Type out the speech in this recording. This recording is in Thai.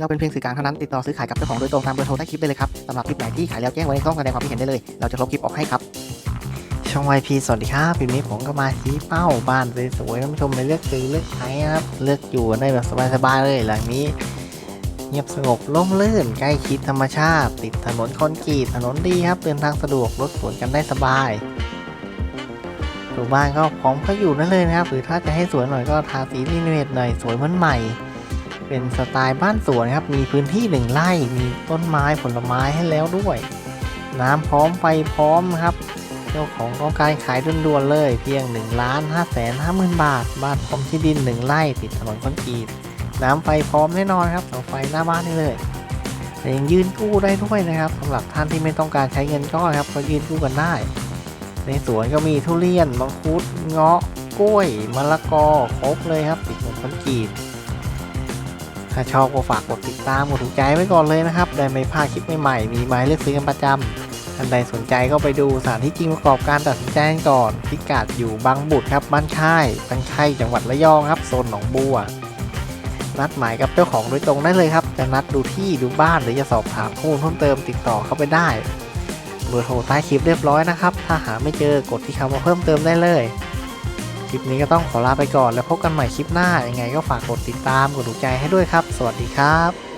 เราเป็นเพียงสื่อกลางเท่านั้นติดต่อซื้อขายกับเจ้าของโดยตรงตามเบอร์โทรใต้คลิปได้เลยครับสำหรับคลิปไหนที่ขายแล้วแจ้งไว้ในช่องแสดงความคิดเห็นได้เลย เราจะลบคลิปออกให้ครับช่อง YP สวัสดีครับคลิปนี้ผมก็มาชี้เป้าบ้านสวยๆท่านผู้ชมไปเลือกซื้อเลือกใช้ครับเลือกอยู่ได้แบบสบายๆเลยหลังนี้ เงียบสงบร่มรื่นใกล้ชิดธรรมชาติ ติดถนนคอนกรีตถนนดีครับเดินทางสะดวกรถสวนกันได้สบายตัวบ้านก็พร้อมเขาอยู่นั่นเลยนะครับหรือถ้าจะให้สวยหน่อยก็ทาสีรีโนเวทหน่อยสวยเหมือนใหม่ เป็นสไตล์บ้านสวนครับ มีพื้นที่หนึ่งไร่ มีต้นไม้ผลไม้ให้แล้วด้วย น้ำพร้อมไฟพร้อมครับ เจ้าของต้องการขายด่วนๆเลย เพียง1ล้าน5แสน5หมื่นบาท บ้านพร้อมที่ดิน 1 ไร่ ติดถนนคอนกรีต น้ำไฟพร้อมแน่นอนครับเสาไฟหน้าบ้านนี่เลยแต่ยังยืนกู้ได้ด้วยนะครับสำหรับท่านที่ไม่ต้องการใช้เงินก้อนครับก็ยืนกู้กันได้ ในสวนก็มีทุเรียนมังคุดเงาะกล้วยมะละกอครบเลยครับติดถนนคอนกรีต ถ้าชอบก็ฝากกดติดตามกดถูกใจไว้ก่อนเลยนะครับ ได้ไม่พลาดคลิปใหม่ๆ มีไม้เลือกซื้อกันประจำท่านใดสนใจก็ไปดูสถานที่จริงประกอบการตัดสินใจกันก่อน พิกัดอยู่บางบุตรครับ บ้านค่ายบ้านค่ายจังหวัดระยองครับโซนหนองบัว นัดหมายกับเจ้าของโดยตรงได้เลยครับ จะนัดดูที่ดูบ้านหรือจะสอบถามข้อมูลเพิ่มเติมติดต่อเข้าไปได้ เบอร์โทรใต้คลิปเรียบร้อยนะครับ ถ้าหาไม่เจอกดที่คำว่าเพิ่มเติมได้เลย คลิปนี้ก็ต้องขอลาไปก่อนแล้วพบกันใหม่คลิปหน้ายังไงก็ฝากกดติดตามกดถูกใจให้ด้วยครับ สวัสดีครับ